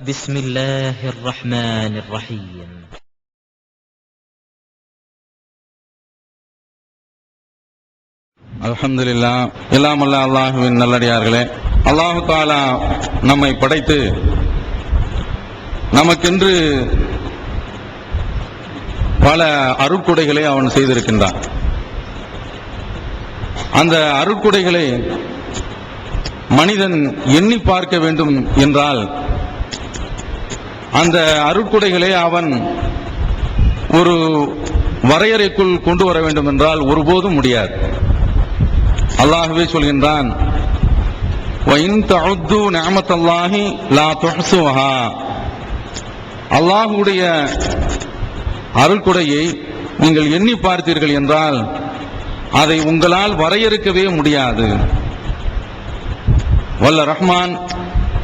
بسم الله الرحمن الرحيم அல்ஹம்துலில்லா எல்லாம் அல்ல அல்லாஹுவின் நல்லடியார்களே அல்லாஹு தாலா நம்மை படைத்து நமக்கென்று பல அருட்கொடைகளை அவன் செய்திருக்கின்றான் அந்த அருட்கொடைகளை மனிதன் எண்ணி பார்க்க வேண்டும் என்றால் அந்த அருட்கொடைகளை அவன் ஒரு வரையறைக்குள் கொண்டு வர வேண்டும் என்றால் ஒருபோதும் முடியாது. அல்லாகவே சொல்கின்றான் அல்லாஹுடைய அருள்கொடையை நீங்கள் எண்ணி பார்த்தீர்கள் என்றால் அதை உங்களால் வரையறுக்கவே முடியாது. வல்ல ரஹ்மான்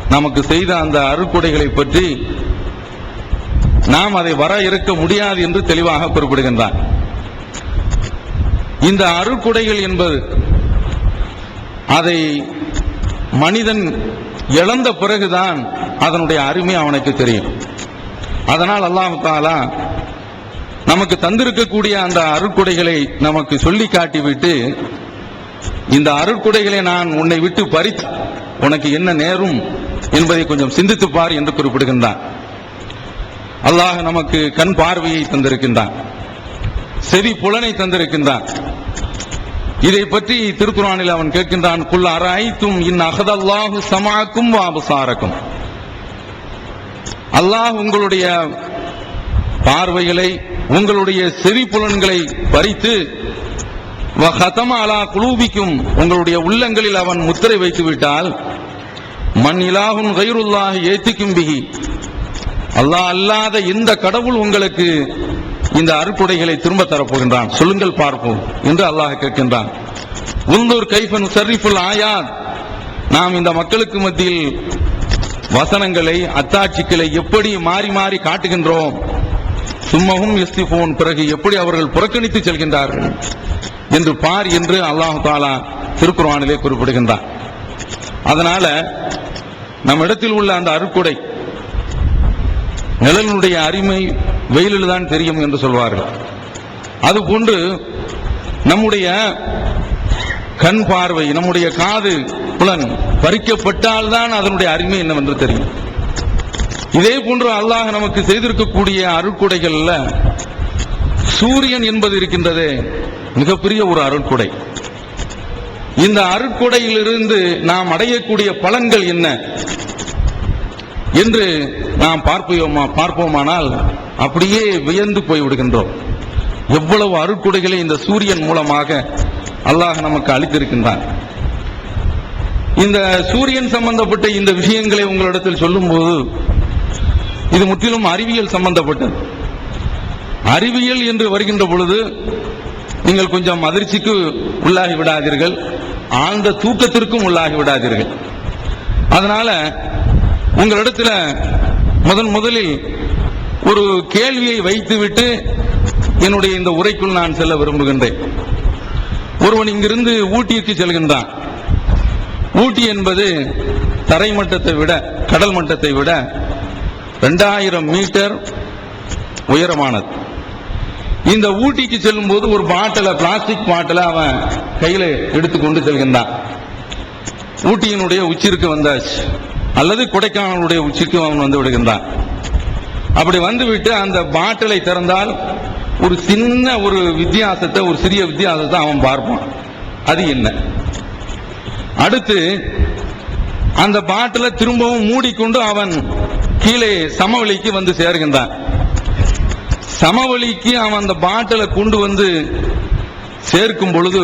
நமக்கு செய்த அந்த அருள்கொடைகளை பற்றி நாம் அதை வர இருக்க முடியாது என்று தெளிவாக குறிப்பிடுகின்றான். இந்த அருக்குடைகள் என்பது அதை மனிதன் இழந்த பிறகுதான் அதனுடைய அருமை அவனுக்கு தெரியும். அதனால் அல்லாமத்தாலா நமக்கு தந்திருக்கக்கூடிய அந்த அருக்குடைகளை நமக்கு சொல்லி காட்டிவிட்டு இந்த அருக்குடைகளை நான் உன்னை விட்டு பறித்து உனக்கு என்ன நேரும் என்பதை கொஞ்சம் சிந்தித்துப்பார் என்று குறிப்பிடுகின்றான். அல்லாஹ் நமக்கு கண் பார்வையை தந்திருக்கின்றான். செவி புலனை தந்திருக்கின்றான். இதை பற்றி திருக்குறானில் அவன் கேட்கின்றான் குல் அராய்த்தும் இன் அகதல்லாஹு சமாக்கும் வாபசாரக்கும் அல்லாஹ் உங்களுடைய பார்வைகளை உங்களுடைய செவி புலன்களை பறித்து அலா குலூபிக்கும் உங்களுடைய உள்ளங்களில் அவன் முத்திரை வைத்து விட்டால் மண் இலாகும் கைருல்லாஹ் ஏத்திக்கும் பிகி அல்லாஹ் அல்லாத இந்த கடவுள் உங்களுக்கு இந்த அருக்குடைகளை திரும்ப தரப்போகின்றான். சொல்லுங்கள் பார்ப்போம் என்று அல்லாஹ் கேட்கின்றான். உந்தூர் கைஃபன் சரிஃபுல் ஆயாத். நாம் இந்த மக்களுக்கு மத்தியில் வசனங்களை அத்தாட்சிகளை எப்படி மாறி மாறி காட்டுகின்றோம்? சும்மகும் போன் பிறகு எப்படி அவர்கள் புறக்கணித்து செல்கின்றார்கள்? என்று பார் என்று அல்லாஹு தாலா திருக்குர்ஆனிலே குறிப்பிடுகின்றான். அதனால நம்ம இடத்தில் உள்ள அந்த அருக்குடை நிழலினுடைய அருமை வெயிலில் தான் தெரியும் என்று சொல்வார்கள். அதுபோன்று நம்முடைய கண் பார்வை நம்முடைய காது புலன் பறிக்கப்பட்டால் தான் அதனுடைய அருமை என்னவென்று தெரியும். இதே போன்று அல்லாஹ் நமக்கு செய்திருக்கக்கூடிய அருட்கொடைகள்ல சூரியன் என்பது இருக்கின்றதே மிகப்பெரிய ஒரு அருட்கொடை. இந்த அருட்கொடையிலிருந்து நாம் அடையக்கூடிய பலன்கள் என்ன? என்று நாம் பார்ப்போமா பார்ப்போமானால் அப்படியே வியந்து போய் விடுகின்றோம் எவ்வளவு அருட்கொடைகளை இந்த சூரியன் மூலமாக அல்லாஹ் நமக்கு அளித்திருக்கின்றான். இந்த சூரியன் சம்பந்தப்பட்ட இந்த விஷயங்களை உங்களிடத்தில் சொல்லும்போது இது முற்றிலும் அறிவியல் சம்பந்தப்பட்டது. அறிவியல் என்று வருகின்ற பொழுது நீங்கள் கொஞ்சம் அதிர்ச்சிக்கு உள்ளாகி விடாதீர்கள் ஆழ்ந்த தூக்கத்திற்கும் உள்ளாகி விடாதீர்கள் அதனால உங்களிடத்தில் முதன் முதலில் ஒரு கேள்வியை வைத்துவிட்டு என்னுடைய இந்த உரைக்குள் நான் செல்ல விரும்புகின்றேன். ஒருவன் இங்கிருந்து ஊட்டிக்கு செல்கின்றான். ஊட்டி என்பது தரை மட்டத்தை விட கடல் மட்டத்தை விட ரெண்டாயிரம் மீட்டர் உயரமானது. இந்த ஊட்டிக்கு செல்லும் போது ஒரு பாட்டில பிளாஸ்டிக் பாட்டில அவன் கையில எடுத்துக்கொண்டு செல்கின்றான். ஊட்டியினுடைய உச்சிற்கு வந்தாச்சு. அல்லது கொடைக்கானலுடைய உச்சிக்கு அவன் வந்து விடுகின்றான். அப்படி வந்துவிட்டு அந்த பாட்டிலை திறந்தால் ஒரு சின்ன ஒரு வித்தியாசத்தை ஒரு சிறிய வித்தியாசத்தை அவன் பார்ப்பான். அது என்ன? அடுத்து அந்த பாட்டில திரும்பவும் மூடிக்கொண்டு அவன் கீழே சமவெளிக்கு வந்து சேர்கின்றான். சமவெளிக்கு அவன் அந்த பாட்டில கொண்டு வந்து சேர்க்கும் பொழுது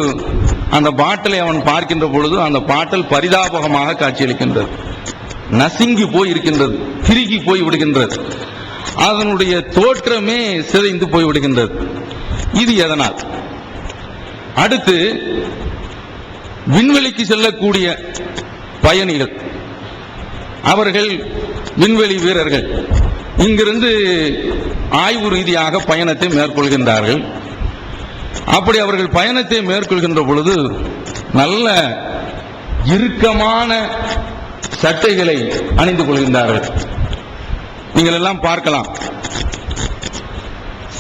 அந்த பாட்டிலை அவன் பார்க்கின்ற பொழுது அந்த பாட்டில் பரிதாபகமாக காட்சியளிக்கின்றது. நசுங்கி போய் இருக்கின்றது திருகி போய் விடுகின்றது அதனுடைய தோற்றமே சிதைந்து போய் விடுகின்றது இது எதனால்? அடுத்து விண்வெளிக்கு செல்லக்கூடிய பயணிகள். அவர்கள் விண்வெளி வீரர்கள். இங்கிருந்து ஆய்வு ரீதியாக பயணத்தை மேற்கொள்கின்றார்கள். அப்படி அவர்கள் பயணத்தை மேற்கொள்கின்ற பொழுது நல்ல இறுக்கமான சட்டைகளை அணிந்து கொள்கின்றார்கள். நீங்கள் எல்லாம் பார்க்கலாம்.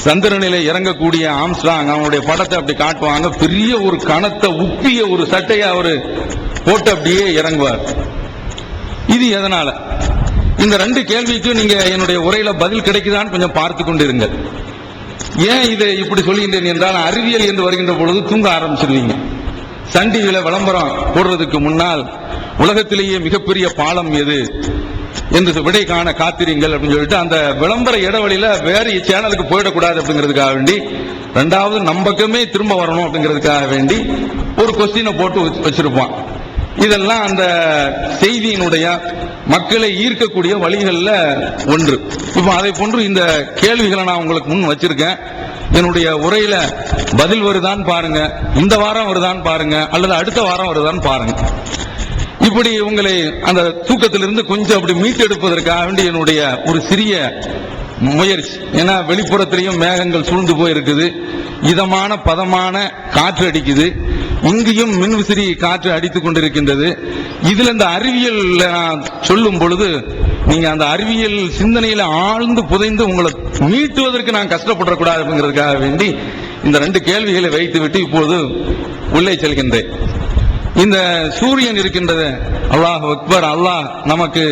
சந்திரனிலே இறங்கக்கூடிய ஆம்ஸ்டாங் அவனுடைய படத்தை அப்படி காட்டுவாங்க. பெரிய ஒரு கனத்த உப்பிய ஒரு சட்டையை அவர் போட்டு அப்படியே இறங்குவார். இது எதனால? இந்த ரெண்டு கேள்விக்கும் நீங்க என்னுடைய உரையில பதில் கிடைக்குதான்னு கொஞ்சம் பார்த்து கொண்டிருங்கள். ஏன் இதை இப்படி சொல்லுகின்றேன் என்றால் அறிவியல் என்று வருகின்ற பொழுது தூங்க ஆரம்பிச்சிருவீங்க. சன் டிவியில விளம்பரம் போடுறதுக்கு முன்னால் உலகத்திலேயே மிகப்பெரிய பாலம் எது என்று விடை காண காத்திருங்கள் அப்படின்னு சொல்லிட்டு அந்த விளம்பர இடைவெளியில வேற சேனலுக்கு போயிடக்கூடாது அப்படிங்கிறதுக்காக வேண்டி ரெண்டாவது நம்பக்கமே திரும்ப வரணும் அப்படிங்கிறதுக்காக வேண்டி ஒரு கொஸ்டினை போட்டு வச்சு- வச்சிருப்பான். இதெல்லாம் அந்த செய்தியினுடைய மக்களை ஈர்க்கக்கூடிய வழிகளில் ஒன்று. இப்போ அதை போன்று இந்த கேள்விகளை நான் உங்களுக்கு முன் வச்சிருக்கேன். என்னுடைய உரையில பதில் வருதான்னு பாருங்க இந்த வாரம் வருதான்னு பாருங்க அல்லது அடுத்த வாரம் வருதான்னு பாருங்க. இப்படி உங்களை அந்த தூக்கத்திலிருந்து கொஞ்சம் அப்படி மீட்டெடுப்பதற்காக வேண்டி என்னுடைய ஒரு சிறிய முயற்சி. ஏன்னா வெளிப்புறத்திலையும் மேகங்கள் சூழ்ந்து போயிருக்குது. இதமான பதமான காற்று அடிக்குது. இங்கேயும் மின்விசிறி காற்று அடித்துக் கொண்டிருக்கின்றது. இதில் இந்த அறிவியல் நான் சொல்லும் பொழுது நீங்க அந்த அறிவியல் சிந்தனையில ஆழ்ந்து புதைந்து உங்களை மீட்டுவதற்கு நான் கஷ்டப்படக்கூடாது அப்படிங்கிறதுக்காக வேண்டி இந்த ரெண்டு கேள்விகளை வைத்துவிட்டு இப்போது உள்ளே செல்கின்றேன். இந்த சூரியன் இருக்கின்றது அல்லாஹ் அக்பர் அல்லாஹ் நமக்கு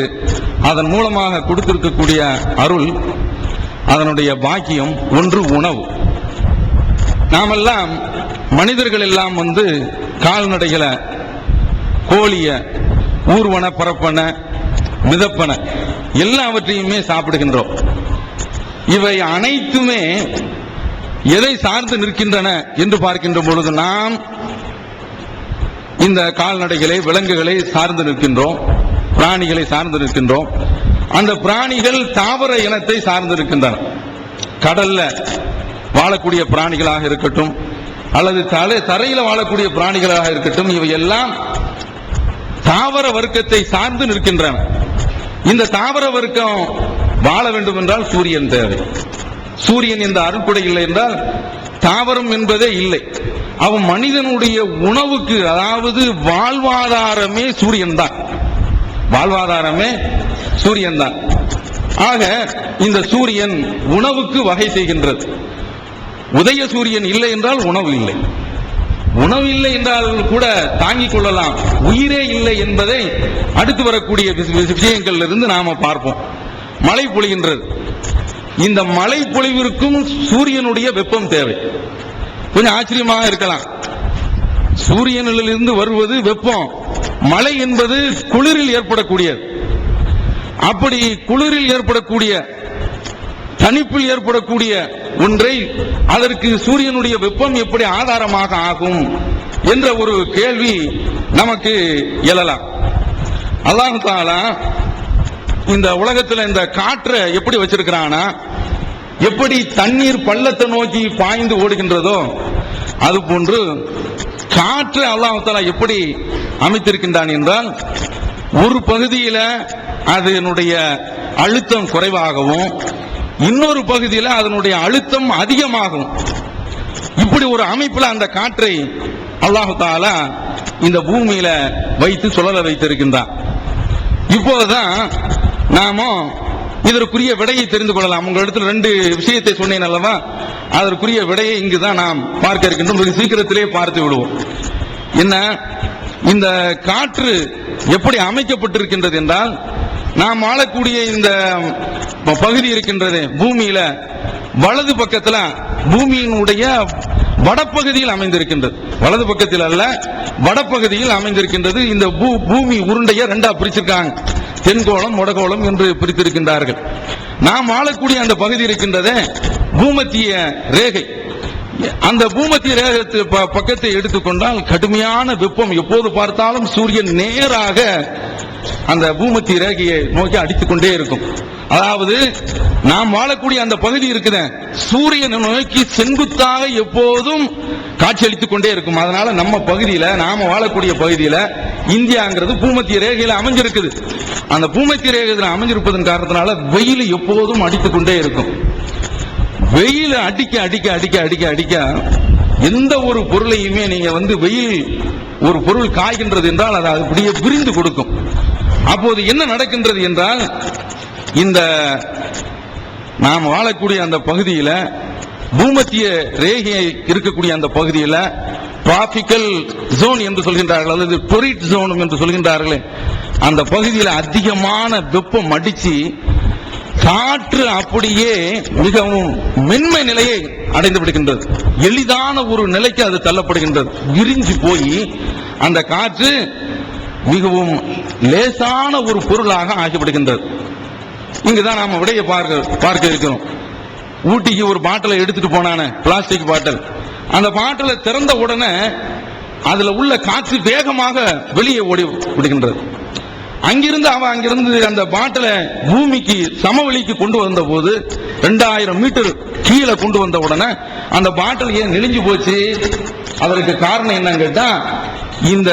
அதன் மூலமாக கொடுத்திருக்கக்கூடிய அருள் அதனுடைய பாக்கியம் ஒன்று உணவு. நாமெல்லாம் மனிதர்கள் எல்லாம் வந்து கால்நடைகளை கோழிய ஊர்வன பரப்பன மிதப்பன எல்லாவற்றையுமே சாப்பிடுகின்றோம். இவை அனைத்துமே எதை சார்ந்து நிற்கின்றன என்று பார்க்கின்ற பொழுது நாம் இந்த கால்நடைகளை விலங்குகளை சார்ந்து நிற்கின்றோம் பிராணிகளை சார்ந்து நிற்கின்றோம். அந்த பிராணிகள் தாவர இனத்தை சார்ந்து இருக்கின்றன. கடல்ல வாழக்கூடிய பிராணிகளாக இருக்கட்டும் அல்லது தலை தரையில் வாழக்கூடிய பிராணிகளாக இருக்கட்டும் இவை எல்லாம் தாவர வர்க்கத்தை சார்ந்து நிற்கின்றன. இந்த தாவர வர்க்கம் வாழ வேண்டும் என்றால் சூரியன் தேவை. சூரியன் இந்த அருட்கொடை இல்லை என்றால் தாவரம் என்பதே இல்லை. அவன் மனிதனுடைய உணவுக்கு அதாவது வாழ்வாதாரமே சூரியன் தான். வாழ்வாதாரமே சூரியன் தான். ஆக இந்த சூரியன் உணவுக்கு வகை செய்கின்றது. உதய சூரியன் இல்லை என்றால் உணவு இல்லை. உணவு இல்லை என்றால் கூட தாங்கிக் கொள்ளலாம். உயிரே இல்லை என்பதை அடுத்து வரக்கூடிய விஷயங்கள்ல இருந்து நாம பார்ப்போம். மழை பொழிகின்றது. இந்த மழை பொழிவிற்கும் சூரியனுடைய வெப்பம் தேவை. கொஞ்சம் ஆச்சரியமாக இருக்கலாம். சூரியனிலிருந்து வருவது வெப்பம். மழை என்பது குளிரில் ஏற்படக்கூடியது. அப்படி குளிரில் ஏற்படக்கூடிய தனிப்பில் ஏற்படக்கூடிய ஒன்றை அதற்கு சூரியனுடைய வெப்பம் எப்படி ஆதாரமாக ஆகும் என்ற ஒரு கேள்வி நமக்கு எழலாம். அல்லாஹு தாலா இந்த உலகத்துல இந்த காற்றை எப்படி வச்சிருக்கிறானா எப்படி தண்ணீர் பள்ளத்தை நோக்கி பாய்ந்து ஓடுகின்றதோ அது போன்று காற்று அல்லாஹ் தாலா எப்படி அமைத்திருக்கின்றான் என்றால் ஒரு பகுதியில் அதனுடைய அழுத்தம் குறைவாகவும் இன்னொரு பகுதியில் அதனுடைய அழுத்தம் அதிகமாகும். இப்படி ஒரு அமைப்பில் அந்த காற்றை அல்லாஹு தாலா இந்த பூமியில வைத்து சுழல வைத்திருக்கின்றான். இப்போதுதான் நாம இதற்குரிய விடையை தெரிந்து கொள்ளலாம். உங்களிடத்தில் ரெண்டு விஷயத்தை சொன்னேன் அல்லவா? அதற்குரிய விடையை இங்குதான் நாம் பார்க்க இருக்கின்றோம். மிக சீக்கிரத்திலே பார்த்து விடுவோம். என்ன? இந்த காற்று எப்படி அமைக்கப்பட்டிருக்கின்றது என்றால் நாம் வாழக்கூடிய இந்த பகுதி இருக்கின்றது பூமியில வலது பக்கத்துல பூமியினுடைய வடப்பகுதியில் அமைந்திருக்கின்றது. வலது பக்கத்தில் அல்ல வடப்பகுதியில் அமைந்திருக்கின்றது. இந்த பூ- பூமி உருண்டைய ரெண்டா பிரிச்சிருக்காங்க. தென்கோளம் வடகோளம் என்று பிரித்திருக்கின்றார்கள். நாம் வாழக்கூடிய அந்த பகுதி இருக்கின்றதே பூமத்திய ரேகை. அந்த பூமத்திய ரேகத்து ப- பக்கத்தை எடுத்துக்கொண்டால் கடுமையான வெப்பம் எப்போது பார்த்தாலும் சூரியன் நேராக அந்த பூமத்திய ரேகையை நோக்கி அடித்துக் கொண்டே இருக்கும். அதாவது நாம் வாழக்கூடிய அந்த பகுதி இருக்குதே சூரியனை நோக்கி செங்குத்தாக எப்போதும் காட்சியளித்துக் கொண்டே இருக்கும். அதனால நம்ம பகுதியில நாம வாழக்கூடிய பகுதியில இந்தியாங்கிறது பூமத்திய ரேகையில அமைஞ்சிருக்குது. அந்த பூமத்திய ரேகையில் அமைஞ்சிருப்பதன் காரணத்தினால வெயில் எப்போதும் அடித்துக் கொண்டே இருக்கும். வெயில் அடிக்க அடிக்க அடிக்க அடிக்க அடிக்க எந்த ஒரு பொருளையுமே நீங்க வந்து வெயில் ஒரு பொருள் காய்கின்றது என்றால் அது அப்படியே விரிந்து கொடுக்கும். அப்போது என்ன நடக்கின்றது என்றால் இந்த நாம் வாழக்கூடிய அந்த பகுதியில் பூமத்திய ரேகையை இருக்கக்கூடிய அந்த பகுதியில் டிராபிக்கல் ஜோன் என்று சொல்கின்றார்கள் அல்லது டொரிட் ஜோன் என்று சொல்கின்றார்களே அந்த பகுதியில் அதிகமான வெப்பம் அடிச்சு காற்று அப்படியே மிகவும் மென்மை நிலையை அடைந்து விடுகின்றது எளிதான ஒரு நிலைக்கு அது தள்ளப்படுகின்றது. விரிஞ்சு போய் அந்த காற்று மிகவும் லேசான ஒரு பொருளாக ஆகிவிடுகின்றது. இங்குதான் நாம விடைய பார்க்க பார்க்க இருக்கிறோம். ஊட்டிக்கு ஒரு பாட்டிலை எடுத்துட்டு போனான பிளாஸ்டிக் பாட்டில். அந்த பாட்டிலை திறந்த உடனே அதுல உள்ள காற்று வேகமாக வெளியே ஓடி விடுகின்றது. அங்கிருந்து அவன் அங்கிருந்து அந்த பாட்டிலை பூமிக்கு சமவெளிக்கு கொண்டு வந்த போது ரெண்டாயிரம் மீட்டர் கீழே கொண்டு வந்த உடனே அந்த பாட்டில் ஏன் நெளிஞ்சு போச்சு? அதற்கு காரணம் என்னன்னு கேட்டா இந்த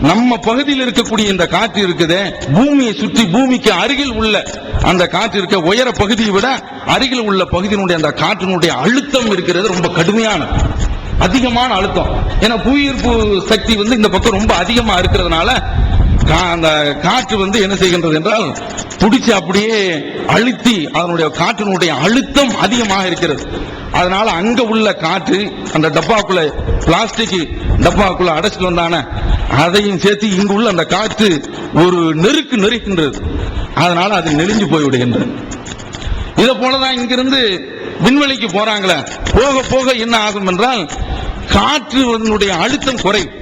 நம்ம பகுதியில் இருக்கக்கூடிய இந்த காற்று இருக்குதே பூமியை சுற்றி பூமிக்கு அருகில் உள்ள அந்த காற்று இருக்க உயர பகுதியை விட அருகில் உள்ள பகுதியினுடைய அந்த காற்றினுடைய அழுத்தம் இருக்கிறது ரொம்ப கடுமையான அதிகமான அழுத்தம். ஏன்னா புவியீர்ப்பு சக்தி வந்து இந்த பக்கம் ரொம்ப அதிகமா இருக்கிறதுனால அந்த காற்று வந்து என்ன செய்கின்றது என்றால் பிடிச்சி அப்படியே அழுத்தி அதனுடைய காற்றினுடைய அழுத்தம் அதிகமாக இருக்கிறது. அதனால அங்க உள்ள காற்று அந்த டப்பாக்குள்ள பிளாஸ்டிக் டப்பாக்குள்ள அடைச்சிட்டு வந்தான அதையும் சேர்த்து இங்கு உள்ள அந்த காற்று ஒரு நெருக்கு நெருக்கின்றது. அதனால அது நெளிஞ்சு போய் விடுகின்றது இதை போலதான் இங்கிருந்து விண்வெளிக்கு போறாங்களே போக போக என்ன ஆகும் என்றால் காற்று அழுத்தம் குறையும்.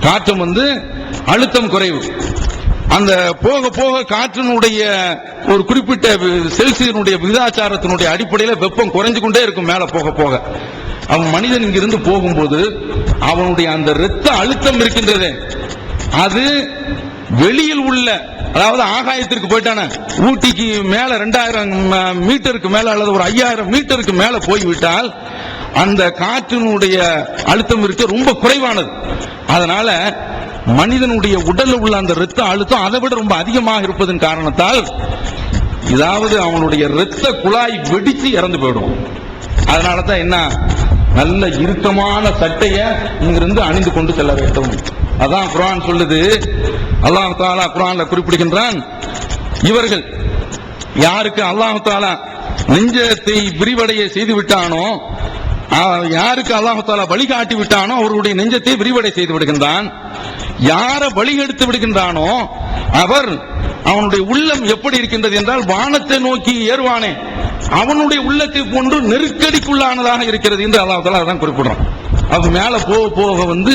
காற்றம் வந்து அழுத்தம் குறைவு. அந்த போக போக காற்றினுடைய ஒரு குறிப்பிட்ட செல்சியனுடைய விகிதாச்சாரத்தினுடைய அடிப்படையில் வெப்பம் குறைஞ்சு கொண்டே இருக்கும் மேலே போக போக. அவன் மனிதன் இங்கிருந்து போகும்போது அவனுடைய அந்த இரத்த அழுத்தம் இருக்கின்றதே. அது வெளியில் உள்ள அதாவது ஆகாயத்திற்கு போயிட்டான. ஊட்டிக்கு மேல ரெண்டாயிரம் மீட்டருக்கு மேல அல்லது ஒரு ஐயாயிரம் மீட்டருக்கு மேல போய்விட்டால் அந்த காற்றினுடைய அழுத்தம் இருக்க ரொம்ப குறைவானது. அதனால மனிதனுடைய உடலில் உள்ள அந்த இரத்த அழுத்தம் அதை விட ரொம்ப அதிகமாக இருப்பதன் காரணத்தால் இதாவது அவனுடைய இரத்த குழாய் வெடித்து இறந்து போயிடும். அதனால தான் என்ன? நல்ல இறுக்கமான சட்டையை இங்கிருந்து அணிந்து கொண்டு செல்ல வேண்டும். அதான் குரான் சொல்லுது. அல்லாஹ் தாலா குரான்ல குறிப்பிடுகின்றான். இவர்கள் யாருக்கு அல்லாஹு தாலா நெஞ்சத்தை விரிவடைய செய்து விட்டானோ யாருக்கு அல்லாஹு தாலா வழிகாட்டி விட்டானோ அவருடைய நெஞ்சத்தை விரிவடை செய்து விடுகின்றான். யார வழிகெடுத்து விடுகின்றானோ அவர் அவனுடைய உள்ளம் எப்படி இருக்கின்றது என்றால் வானத்தை நோக்கி ஏறுவானே. அவனுடைய உள்ளத்தை போன்று நெருக்கடிக்குள்ளானதாக இருக்கிறது என்று அல்லாஹ் தாலா அதான் குறிப்பிடுறான். அது மேல போக போக வந்து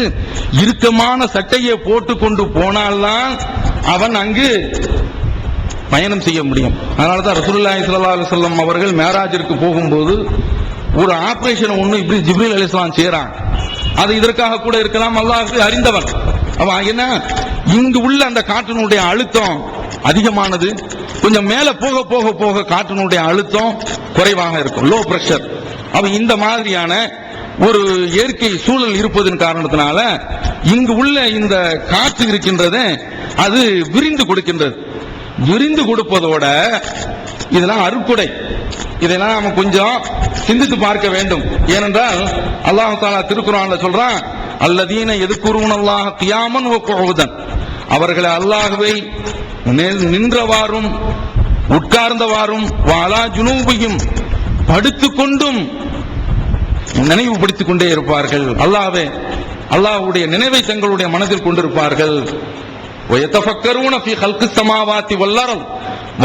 இறுக்கமான சட்டையை போட்டு கொண்டு போனால்தான் அவன் அங்கு பயணம் செய்ய முடியும். அதனால தான் ரசூலுல்லாஹி ஸல்லல்லாஹு அலைஹி அவர்கள் மேராஜிற்கு போகும்போது ஒரு ஆபரேஷன் ஒண்ணு இப்படி ஜிப்ரில் அலிஸ்லாம் செய்யறான் அது இதற்காக கூட இருக்கலாம் அல்லாஹ் அறிந்தவன். என்ன? இங்கு உள்ள அந்த காற்றினுடைய அழுத்தம் அதிகமானது. கொஞ்சம் மேல போக போக போக காற்றினுடைய அழுத்தம் குறைவாக இருக்கும். லோ பிரஷர் அவன் இந்த மாதிரியான ஒரு இயற்கை சூழல் இருப்பதன் காரணத்தினால இங்கு உள்ள இந்த காற்று இருக்கின்றது அது விரிந்து கொடுக்கின்றது. விரிந்து கொடுப்பதோட இதெல்லாம் அறுக்குடை. இதெல்லாம் நாம கொஞ்சம் சிந்தித்து பார்க்க வேண்டும். ஏனென்றால் அல்லாஹ் தாலா திருக்குறான்ல சொல்றான் அல்லதீன எதுக்குருவன் தியாமன் கியாமன் ஒக்குழுதன் அவர்களை அல்லாஹுவை நின்றவாறும் உட்கார்ந்தவாறும் வாலா ஜுனூபையும் படுத்துக்கொண்டும் நினைவுபடுத்திக் கொண்டே இருப்பார்கள். அல்லாவே அல்லாஹுடைய நினைவை தங்களுடைய மனதில் கொண்டிருப்பார்கள். சமாவாத்தி வல்லாரம்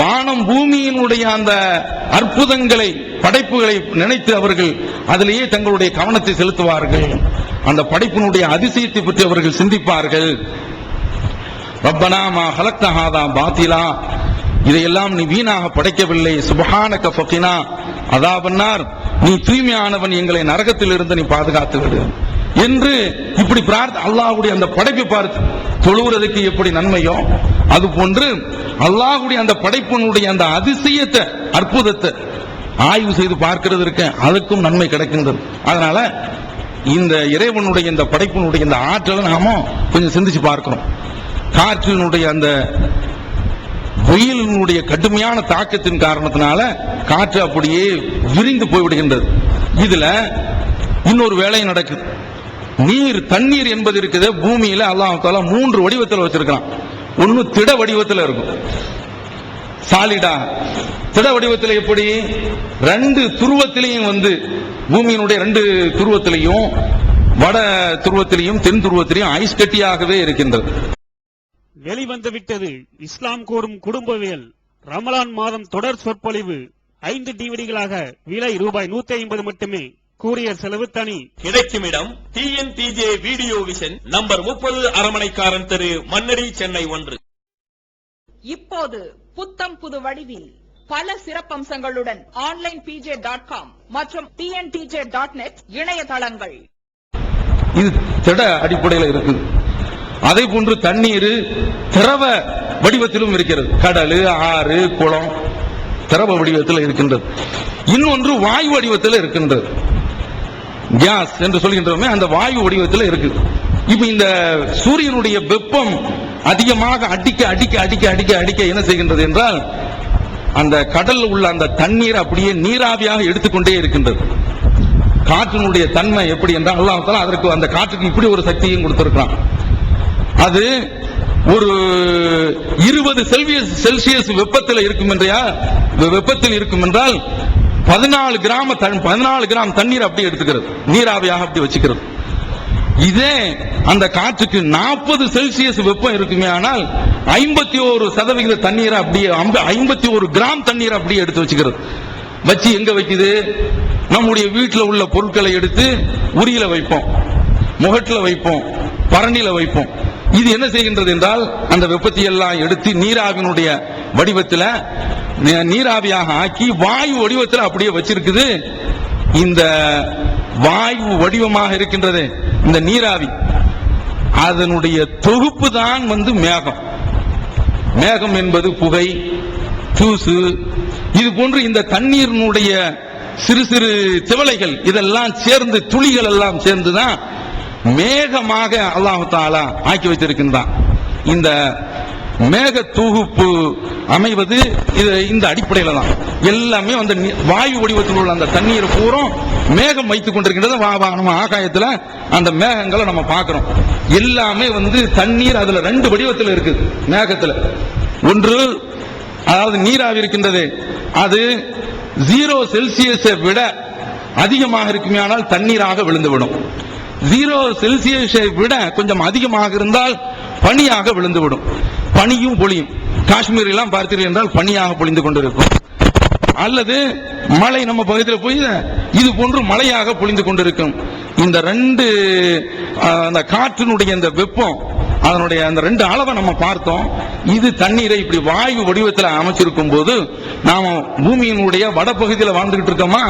வானம் பூமியினுடைய அந்த அற்புதங்களை படைப்புகளை நினைத்து அவர்கள் அதிலேயே தங்களுடைய கவனத்தை செலுத்துவார்கள். அந்த படைப்பினுடைய அதிசயத்தை பற்றி அவர்கள் சிந்திப்பார்கள். ரப்பனா மா ஹலக்த பாத்திலா. இதையெல்லாம் நீ வீணாக படைக்கவில்லை. சுபஹான ஃபகினா அதாபன்னார். நீ தூய்மையானவன். எங்களை நரகத்தில் இருந்து நீ பாதுகாத்து விடு. என்று இப்படி பிரார்த்த அல்லாஹுடைய அந்த படைப்பை பார்த்து தொழுகிறதுக்கு எப்படி நன்மையோ அது போன்று அல்லாஹுடைய அந்த படைப்பினுடைய அந்த அதிசயத்தை அற்புதத்தை ஆய்வு செய்து பார்க்கிறது இருக்க அதுக்கும் நன்மை கிடைக்கின்றது. அதனால இந்த இறைவனுடைய இந்த படைப்பினுடைய இந்த ஆற்றலை நாம கொஞ்சம் சிந்திச்சு பார்க்கிறோம் காற்றினுடைய அந்த வெயிலினுடைய கடுமையான தாக்கத்தின் காரணத்தினால காற்று அப்படியே விரிந்து போய்விடுகின்றது. இதுல இன்னொரு வேலை நடக்குது. நீர் தண்ணீர் என்பது இருக்குது. பூமியில அல்லாஹால மூன்று வடிவத்தில் வச்சிருக்கிறான். ஒன்னு திட வடிவத்தில் இருக்கும். சாலிடா. திட வடிவத்தில் எப்படி? ரெண்டு துருவத்திலையும் வந்து பூமியினுடைய ரெண்டு துருவத்திலையும் வட துருவத்திலையும் தென் துருவத்திலையும் ஐஸ் கட்டியாகவே இருக்கின்றது. வெளிவந்து விட்டது. இஸ்லாம் கூறும் குடும்பவியல். ரமலான் மாதம் தொடர் சொற்பொழிவு. ஐந்து டிவிடிகளாக விலை ரூபாய் நூத்தி ஐம்பது மட்டுமே. கூரியர் செலவு தனி. கிடைக்கும் இடம் டிஎன்டிஜே வீடியோ விஷன் நம்பர் முப்பது அரமனைக்காரன் தெரு மன்னடி சென்னை ஒன்று. இப்போது புத்தம் புது வடிவில் பல சிறப்பம்சங்களுடன் ஆன்லைன் பிஜே டாட் காம் மற்றும் டிஎன்டிஜே டாட் நெட் இணையதளங்கள். இது திட அடிப்படையில் இருக்குது அதே போன்று தண்ணீர் திரவ வடிவத்திலும் இருக்கிறது. கடல் ஆறு குளம் திரவ வடிவத்தில் இருக்கின்றது. இன்னொன்று வாயு வடிவத்தில் இருக்கின்றது. கேஸ் என்று சொல்கின்றோமே அந்த வாயு வடிவத்தில் இருக்கு. இப்ப இந்த சூரியனுடைய வெப்பம் அதிகமாக அடிக்க அடிக்க அடிக்க அடிக்க அடிக்க என்ன செய்கின்றது என்றால் அந்த கடல் உள்ள அந்த தண்ணீர் அப்படியே நீராவியாக எடுத்துக்கொண்டே இருக்கின்றது. காற்றினுடைய தன்மை எப்படி என்றால் அல்லாஹால அதற்கு அந்த காற்றுக்கு இப்படி ஒரு சக்தியும் கொடுத்திருக்கிறான். அது ஒரு இருபது செல்சியஸ் செல்சியஸ் வெப்பத்தில் இருக்கும் என்றையா? வெப்பத்தில் இருக்கும் என்றால் பதினாலு கிராம பதினாலு கிராம் தண்ணீர் அப்படி எடுத்துக்கிறது. நீராவியாக அப்படி வச்சுக்கிறது. இதே அந்த காற்றுக்கு நாற்பது செல்சியஸ் வெப்பம் இருக்குமே ஆனால் ஐம்பத்தி ஒரு சதவிகித தண்ணீரை அப்படியே ஐம்பத்தி ஒரு கிராம் தண்ணீரை அப்படியே எடுத்து வச்சுக்கிறது. வச்சு எங்க வைக்குது? நம்முடைய வீட்டில் உள்ள பொருட்களை எடுத்து உரியில வைப்போம். முகட்டில் வைப்போம். பரணியில வைப்போம். இது என்ன செய்கின்றது என்றால் அந்த வெப்பத்தை எல்லாம் எடுத்து நீராவினுடைய வடிவத்தில் நீராவியாக ஆக்கி வாயு வடிவத்தில் அப்படியே வச்சிருக்குது. இந்த வாயு வடிவமாக இருக்கின்றது இந்த நீராவி. அதனுடைய தொகுப்பு தான் வந்து மேகம். மேகம் என்பது புகை தூசு இது போன்று இந்த தண்ணீரினுடைய சிறு சிறு திவலைகள் இதெல்லாம் சேர்ந்து துளிகள் எல்லாம் சேர்ந்துதான் மேகமாக அல்லாஹு தாலா ஆக்கி வைத்திருக்கின்றான். இந்த மேக தொகுப்பு அமைவது இது இந்த அடிப்படையில தான். எல்லாமே அந்த வாயு வடிவத்தில் உள்ள அந்த தண்ணீர் பூரம் மேகம் வைத்துக் கொண்டிருக்கின்றது. நம்ம ஆகாயத்துல அந்த மேகங்களை நம்ம பார்க்கிறோம். எல்லாமே வந்து தண்ணீர் அதுல ரெண்டு வடிவத்தில் இருக்குது மேகத்துல. ஒன்று அதாவது நீராவி இருக்கின்றது. அது ஜீரோ செல்சியஸை விட அதிகமாக இருக்குமே ஆனால் தண்ணீராக விழுந்துவிடும். ஜீரோ செல்சியஸை விட கொஞ்சம் அதிகமாக இருந்தால் பனியாக விழுந்துவிடும். பனியும் பொழியும். காஷ்மீர் எல்லாம் பார்த்தீர்கள் என்றால் பனியாக பொழிந்து கொண்டிருக்கும். அல்லது மழை நம்ம பகுதியில் போய் இது போன்று மழையாக பொழிந்து கொண்டிருக்கும். இந்த ரெண்டு அந்த காற்றினுடைய இந்த வெப்பம் அதனுடைய அந்த ரெண்டு அளவை நம்ம பார்த்தோம். இது தண்ணீரை இப்படி வாயு வடிவத்தில் அமைச்சிருக்கும் போது நாம பூமியினுடைய வடபகுதியில் வாழ்ந்துகிட்டு இருக்கோமா?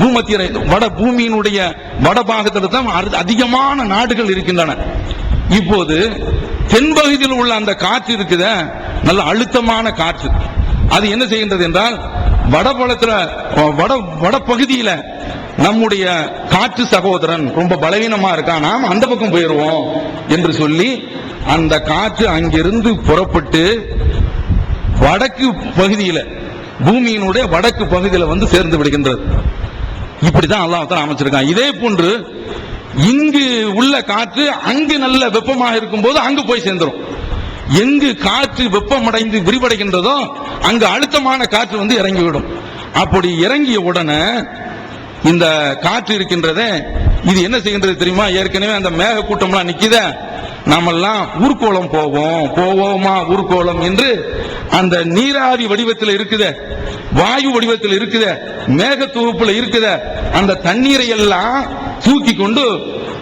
பூமத்திய வட பூமியினுடைய வடபாகத்தில் தான் அதிகமான நாடுகள் இருக்கின்றன. இப்போது தென்பகுதியில் உள்ள அந்த காற்று இருக்குத நல்ல அழுத்தமான காற்று. அது என்ன செய்கின்றது என்றால் வடபலத்துல வட வடபகுதியில நம்முடைய காற்று சகோதரன் ரொம்ப பலவீனமா இருக்கான் நாம் அந்த பக்கம் போயிடுவோம் என்று சொல்லி அந்த காற்று அங்கிருந்து புறப்பட்டு வடக்கு பகுதியில பூமியினுடைய வடக்கு பகுதியில வந்து சேர்ந்து விடுகின்றது. இப்படிதான் அல்லாஹத்தான் அமைச்சிருக்கான். இதே போன்று இங்கு உள்ள காற்று அங்கு நல்ல வெப்பமாக இருக்கும் போது அங்கு போய் சேர்ந்துடும் எங்கு காற்று வெப்பமடைந்து விரிவடைகின்றதோ அங்கு அழுத்தமான காற்று வந்து இறங்கிவிடும். அப்படி இறங்கிய உடனே இந்த காற்று இருக்கின்றதே இது என்ன செய்கின்றது தெரியுமா? ஏற்கனவே அந்த மேக கூட்டம்லாம் நிக்குதே. நாமெல்லாம் ஊர்கோலம் போவோம் போவோமா ஊர்கோலம் என்று அந்த நீராவி வடிவத்தில் இருக்குதே வாயு வடிவத்தில் இருக்குதே மேக தொகுப்புல இருக்குதே அந்த தண்ணீரை எல்லாம் தூக்கி கொண்டு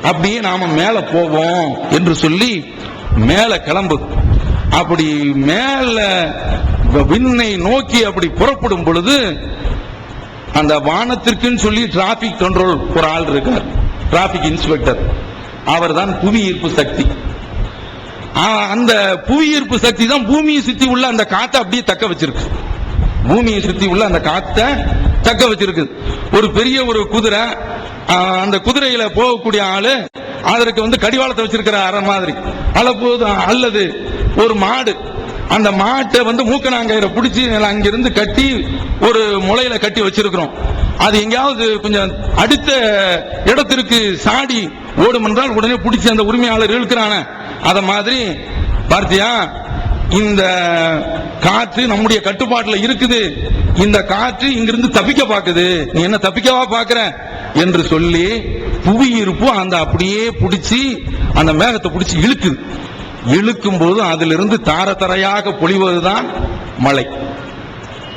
அப்படியே நாம மேல போவோம் என்று சொல்லி மேல கிளம்பு. அப்படி மேல விண்ணை நோக்கி அப்படி புறப்படும் பொழுது அந்த வானத்திற்குன்னு சொல்லி டிராபிக் கண்ட்ரோல் ஒரு ஆள் இருக்கார். டிராபிக் இன்ஸ்பெக்டர் அவர் தான் புவி ஈர்ப்பு சக்தி. அந்த புவி ஈர்ப்பு சக்தி தான் பூமியை சுத்தி உள்ள அந்த காத்தை அப்படியே தக்க வச்சிருக்கு. பூமியை சுத்தி உள்ள அந்த காத்தை தக்க வச்சிருக்கு. ஒரு பெரிய ஒரு குதிரை அந்த குதிரையில போகக்கூடிய ஆளு அதற்கு வந்து கடிவாளத்தை வச்சிருக்கிற அரை மாதிரி. அல்லது அல்லது ஒரு மாடு அந்த மாட்டை வந்து மூக்கணாங்கயிற பிடிச்சி அங்கிருந்து கட்டி ஒரு முளையில கட்டி வச்சிருக்கிறோம். அது எங்கேயாவது கொஞ்சம் அடுத்த இடத்திற்கு சாடி ஓடும் என்றால் உடனே பிடிச்சி அந்த உரிமையாளர் இழுக்கிறான. அத மாதிரி பார்த்தியா இந்த காற்று நம்முடைய கட்டுப்பாட்டில் இருக்குது. இந்த காற்று இங்கிருந்து தப்பிக்க பார்க்குது நீ என்ன தப்பிக்கவா பார்க்குற என்று சொல்லி புவி இருப்பு அந்த அப்படியே பிடிச்சி அந்த மேகத்தை பிடிச்சி இழுக்குது. இழுக்கும் போது அதிலிருந்து தார தரையாக பொழிவதுதான் மழை.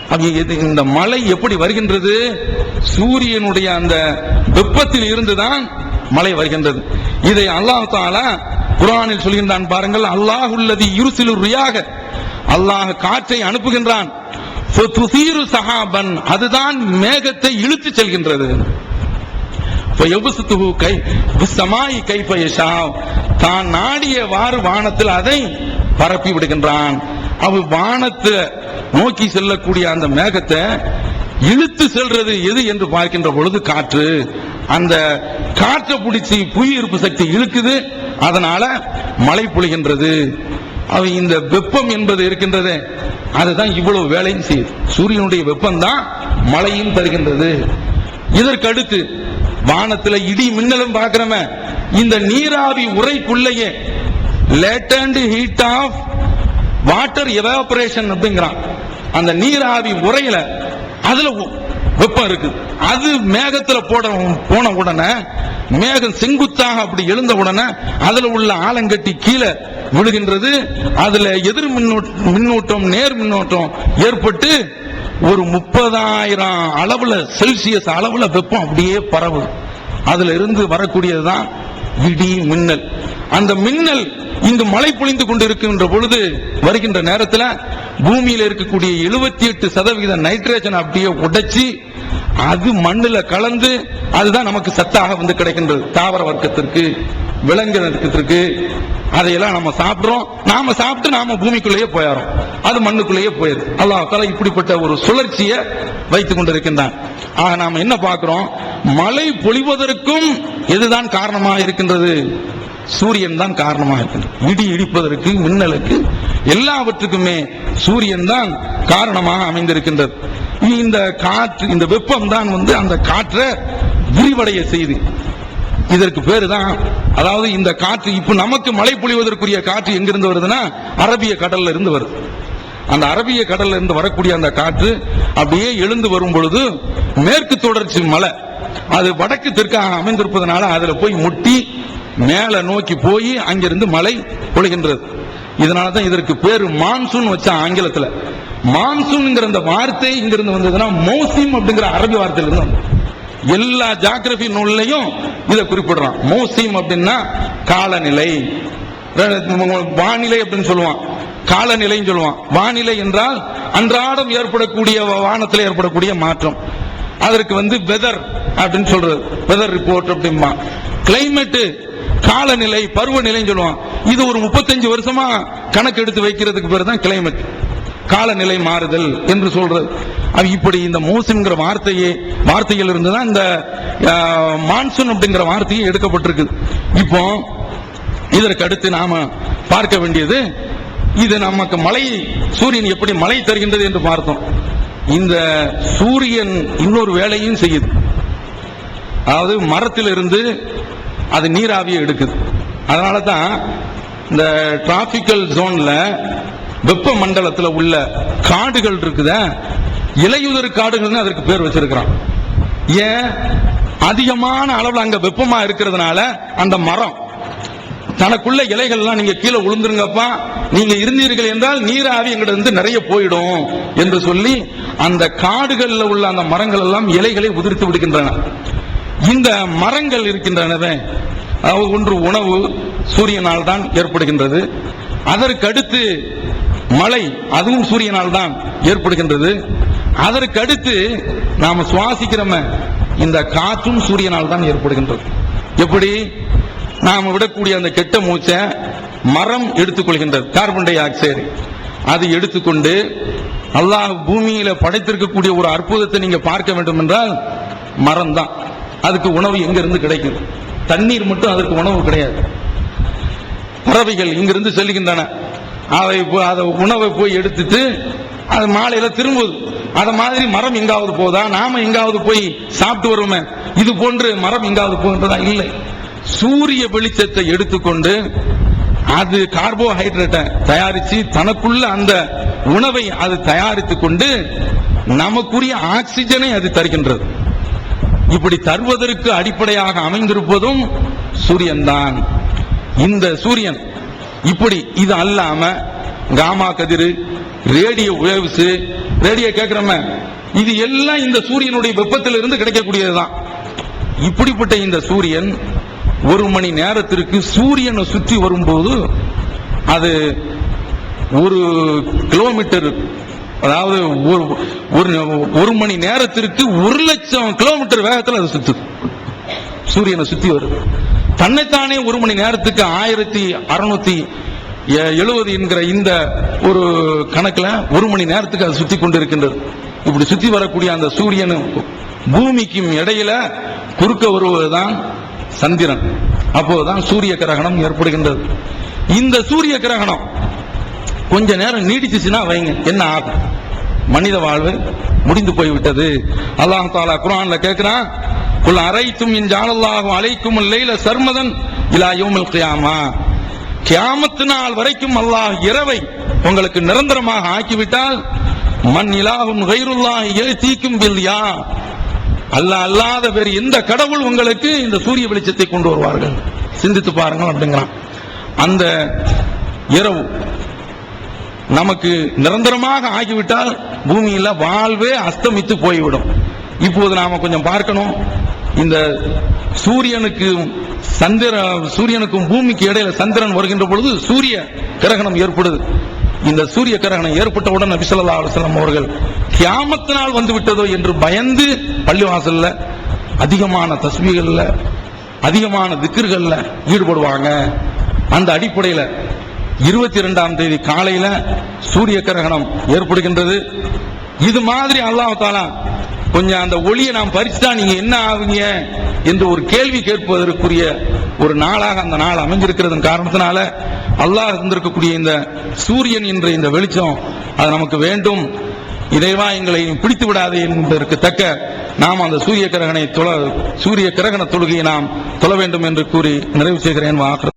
இது- இந்த மழை எப்படி வருகின்றது? சூரியனுடைய அந்த வெப்பத்தில் இருந்துதான் மழை வருகின்றது. இதை அல்லாஹ் தாலா குரானில் சொல்கின்றான் பாருங்கள் அல்லாஹ் உள்ளது இருசிலு ரியாக. அல்லாஹ் காற்றை அனுப்புகின்றான். ஃபதுசீரு சஹாபன். அதுதான் மேகத்தை இழுத்துச் செல்கின்றது. கை பிஸ்ஸமாயி கை யஷாவ். தான் நாடியவாறு வானத்தில் அதை பரப்பி விடுகின்றான். அவ வானத்தை நோக்கி செல்லக்கூடிய அந்த மேகத்தை இழுத்து செல்றது எது என்று பார்க்கின்ற பொழுது காற்று. அந்த காற்றை பிடிச்சி புவி ஈர்ப்பு சக்தி இழுக்குது அதனால மழை பொழிகின்றது. அவை இந்த வெப்பம் என்பது இருக்கின்றது. அதுதான் இவ்வளவு வேலையும் செய்யுது. சூரியனுடைய வெப்பம் தான் மழையும் தருகின்றது. இதற்கு அடுத்து வானத்துல இடி மின்னலும் பார்க்கிறோமே இந்த நீராவி உரைக்குள்ளேயே latent heat of water evaporation அப்படிங்கிறான். அந்த நீராவி உரையில அதுல வெப்பம் இருக்கு. அது மேகத்துல போட போன உடனே மேகம் செங்குத்தாக அப்படி எழுந்த உடனே அதுல உள்ள ஆலங்கட்டி கீழே விழுகின்றது. அதுல எதிர் மின்னூட்டம் மின்னூட்டம் நேர் மின்னோட்டம் ஏற்பட்டு ஒரு முப்பதாயிரம் அளவுல செல்சியஸ் அளவுல வெப்பம் அப்படியே பரவு. அதுல இருந்து வரக்கூடியதுதான் இடி மின்னல். அந்த மின்னல் இங்கு மழை பொழிந்து கொண்டிருக்கின்ற பொழுது வருகின்ற நேரத்துல பூமியில இருக்கக்கூடிய 78% எட்டு சதவிகித நைட்ரஜன் அப்படியே உடைச்சி அது மண்ணில் கலந்து அதுதான் நமக்கு சத்தாக வந்து கிடைக்கின்றது. தாவர வர்க்கத்திற்கு விலங்கு வர்க்கத்திற்கு அதையெல்லாம் நம்ம சாப்பிட்றோம். நாம சாப்பிட்டு நாம பூமிக்குள்ளேயே போயிடும் அது மண்ணுக்குள்ளேயே போயிருது. அல்லாஹால இப்படிப்பட்ட ஒரு சுழற்சியை வைத்துக் கொண்டிருக்கின்றான். ஆக நாம என்ன பார்க்கிறோம்? மழை பொழிவதற்கும் எதுதான் காரணமாக இருக்கின்றது? சூரியன் தான் காரணமாக இருக்கின்றது இடி இடிப்பதற்கு மின்னலுக்கு எல்லாவற்றுக்குமே சூரியன் தான் காரணமாக அமைந்திருக்கின்றது. இந்த காற்று இந்த வெப்பம் தான் வந்து அந்த காற்றை விரிவடைய செய்து. இதற்கு பேரு தான் அதாவது இந்த காற்று இப்ப நமக்கு மழை பொழிவதற்குரிய காற்று எங்கிருந்து வருதுன்னா அரபிய கடல்ல இருந்து வருது. அந்த அரபிய கடல்ல இருந்து வரக்கூடிய அந்த காற்று அப்படியே எழுந்து வரும் பொழுது மேற்கு தொடர்ச்சி மலை அது வடக்கு தெற்காக அமைந்திருப்பதனால அதுல போய் முட்டி மேல நோக்கி போய் அங்கிருந்து மழை பொழிகின்றது. இதனால தான் இதற்கு பேரு மான்சூன் வச்ச ஆங்கிலத்துல. மான்சூன்ங்கிற அந்த வார்த்தை இங்கிருந்து வந்ததுன்னா மௌசிம் அப்படிங்கிற அரபி வார்த்தையில இருந்து வந்தது. எல்லா ஜாகிரபி நூல்லையும் இதை குறிப்பிடுறான். மௌசிம் அப்படின்னா காலநிலை. வானிலை அப்படின்னு சொல்லுவான். காலநிலைன்னு சொல்லுவான். வானிலை என்றால் அன்றாடம் ஏற்படக்கூடிய வானத்தில் ஏற்படக்கூடிய மாற்றம். அதற்கு வந்து வெதர் அப்படின்னு சொல்றது. வெதர் ரிப்போர்ட் அப்படிம்பா. கிளைமேட்டு காலநிலை பருவநிலைன்னு சொல்லுவான். இது ஒரு முப்பத்தஞ்சு வருஷமா கணக்கு எடுத்து வைக்கிறதுக்கு பேர் தான் கிளைமேட் காலநிலை மாறுதல் என்று சொல்றது. அது இப்படி இந்த மோசம்ங்கிற வார்த்தையே வார்த்தையில் இருந்து தான் இந்த மான்சூன் அப்படிங்கிற வார்த்தையே எடுக்கப்பட்டிருக்கு. இப்போ இதற்கு அடுத்து நாம பார்க்க வேண்டியது இது நமக்கு மழை சூரியன் எப்படி மழை தருகின்றது என்று பார்த்தோம். இந்த சூரியன் இன்னொரு வேலையும் செய்யுது. அதாவது மரத்திலிருந்து அது நீராவியை எடுக்குது. அதனால தான் இந்த டிராபிக்கல் ஜோனில் வெப்ப மண்டலத்தில் உள்ள காடுகள் இருக்குத இலையுதிர் காடுகள்னு அதற்கு பேர் வச்சிருக்கிறான். ஏன்? அதிகமான அளவில் அங்கே வெப்பமாக இருக்கிறதுனால அந்த மரம். தனக்குள்ள இலைகள்லாம் நீங்க கீழே விழுந்துருங்கப்பா நீங்க இருந்தீர்கள் என்றால் நீராவி எங்கிட்ட இருந்து நிறைய போயிடும் என்று சொல்லி அந்த காடுகளில் உள்ள அந்த மரங்கள் எல்லாம் இலைகளை உதிர்த்து விடுகின்றன. இந்த மரங்கள் இருக்கின்றனவே. அதாவது ஒன்று உணவு சூரியனால் தான் ஏற்படுகின்றது. அதற்கடுத்து மழை அதுவும் சூரியனால் தான் ஏற்படுகின்றது. அதற்கடுத்து நாம் சுவாசிக்கிறோம இந்த காற்றும் சூரியனால் தான் ஏற்படுகின்றது. எப்படி? நாம் விடக்கூடிய அந்த கெட்ட மூச்சை மரம் எடுத்துக்கொள்கின்றது கார்பன் டை ஆக்சைடு. அது எடுத்துக்கொண்டு அல்லாஹ் பூமியில படைத்திருக்கக்கூடிய ஒரு அற்புதத்தை நீங்க பார்க்க வேண்டும் என்றால் மரம் தான் அதுக்கு உணவு எங்கிருந்து கிடைக்கும் கிடைக்குது? தண்ணீர் மட்டும் அதற்கு உணவு கிடையாது. பறவைகள் இங்கிருந்து செல்கின்றன. அவை போ- அதை உணவை போய் எடுத்துட்டு அது மாலையில திரும்புது. அத மாதிரி மரம் எங்காவது போதா? நாம எங்காவது போய் சாப்பிட்டு வருவோமே. இது போன்று மரம் எங்காவது போகின்றதா? இல்லை. சூரிய வெளிச்சத்தை எடுத்துக்கொண்டு அது கார்போஹைட்ரேட்டை தயாரிச்சு தனக்குள்ள அந்த உணவை அது தயாரித்து கொண்டு நமக்குரிய ஆக்சிஜனை அது தருகின்றது. இப்படி தருவதற்கு அடிப்படையாக அமைந்திருப்பதும் சூரியன் தான் இந்த சூரியன் இப்படி இது அல்லாம காமா கதிர் ரேடியோ வேவ்ஸ் ரேடியோ கேட்கிறோமே இது எல்லாம் இந்த சூரியனுடைய வெப்பத்திலிருந்து கிடைக்கக்கூடியதுதான். இப்படிப்பட்ட இந்த சூரியன் ஒரு மணி நேரத்திற்கு சூரியனை சுற்றி வரும்போது அது ஒரு கிலோமீட்டர் அதாவது ஒரு ஒரு- ஒரு மணி நேரத்திற்கு ஒரு லட்சம் கிலோமீட்டர் வேகத்தில் அது சுத்து. சூரியனை சுத்தி வருது. தன்னைத்தானே ஒரு மணி நேரத்துக்கு ஆயிரத்தி அறுநூத்தி எழுபது என்கிற இந்த ஒரு கணக்கில் ஒரு மணி நேரத்துக்கு அது சுத்தி கொண்டிருக்கின்றது. இப்படி சுத்தி வரக்கூடிய அந்த சூரியனும் பூமிக்கும் இடையில குறுக்க வருவதுதான் சந்திரன். அப்போதுதான் சூரிய கிரகணம் ஏற்படுகின்றது. இந்த சூரிய கிரகணம் கொஞ்ச நேரம் நீடிச்சுச்சுன்னா வைங்க. என்ன ஆகும்? மனித வாழ்வு முடிந்து போய்விட்டது. அல்லாஹ் தாலா குரான்ல கேட்கிறான் குல் அரைத்தும் இன் அழைக்கும் அலைக்கும் லைல சர்மதன் இலா யோமல் கியாமா. கியாமத்து நாள் வரைக்கும் அல்லாஹ் இரவை உங்களுக்கு நிரந்தரமாக ஆக்கிவிட்டால் மண் இலாகும் கைருல்லாஹ் எழுத்தீக்கும் பில்யா அல்லாஹ் அல்லாத வேறு எந்த கடவுள் உங்களுக்கு இந்த சூரிய வெளிச்சத்தை கொண்டு வருவார்கள்? சிந்தித்து பாருங்கள் அப்படிங்கிறான். அந்த இரவு நமக்கு நிரந்தரமாக ஆகிவிட்டால் பூமியில் வாழ்வே அஸ்தமித்து போய்விடும். இப்போது நாம கொஞ்சம் பார்க்கணும். இந்த சூரியனுக்கு சந்திர சூரியனுக்கும் பூமிக்கு இடையில சந்திரன் வருகின்ற பொழுது சூரிய கிரகணம் ஏற்படுது. இந்த சூரிய கிரகணம் ஏற்பட்டவுடன் நபிசல்லா அலுவலம் அவர்கள் கியாமத்தினால் வந்து விட்டதோ என்று பயந்து பள்ளிவாசல்ல அதிகமான தஸ்மிகள்ல அதிகமான திக்கர்கள்ல ஈடுபடுவாங்க. அந்த அடிப்படையில இருபத்தி இரண்டாம் தேதி காலையில சூரிய கிரகணம் ஏற்படுகின்றது. இது மாதிரி அல்லாஹாலா கொஞ்சம் அந்த ஒளியை நாம் பறிச்சுட்டா நீங்க என்ன ஆவீங்க என்று ஒரு கேள்வி கேட்பதற்குரிய ஒரு நாளாக அந்த நாள் அமைஞ்சிருக்கிறது காரணத்தினால அல்லாஹ் இருந்திருக்கக்கூடிய இந்த சூரியன் என்ற இந்த வெளிச்சம் அது நமக்கு வேண்டும். இறைவா எங்களை பிடித்து விடாது என்பதற்கு தக்க நாம் அந்த சூரிய கிரகணை தொழ சூரிய கிரகண தொழுகையை நாம் தொழ வேண்டும் என்று கூறி நிறைவு செய்கிறேன். வாக்குறது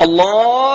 الله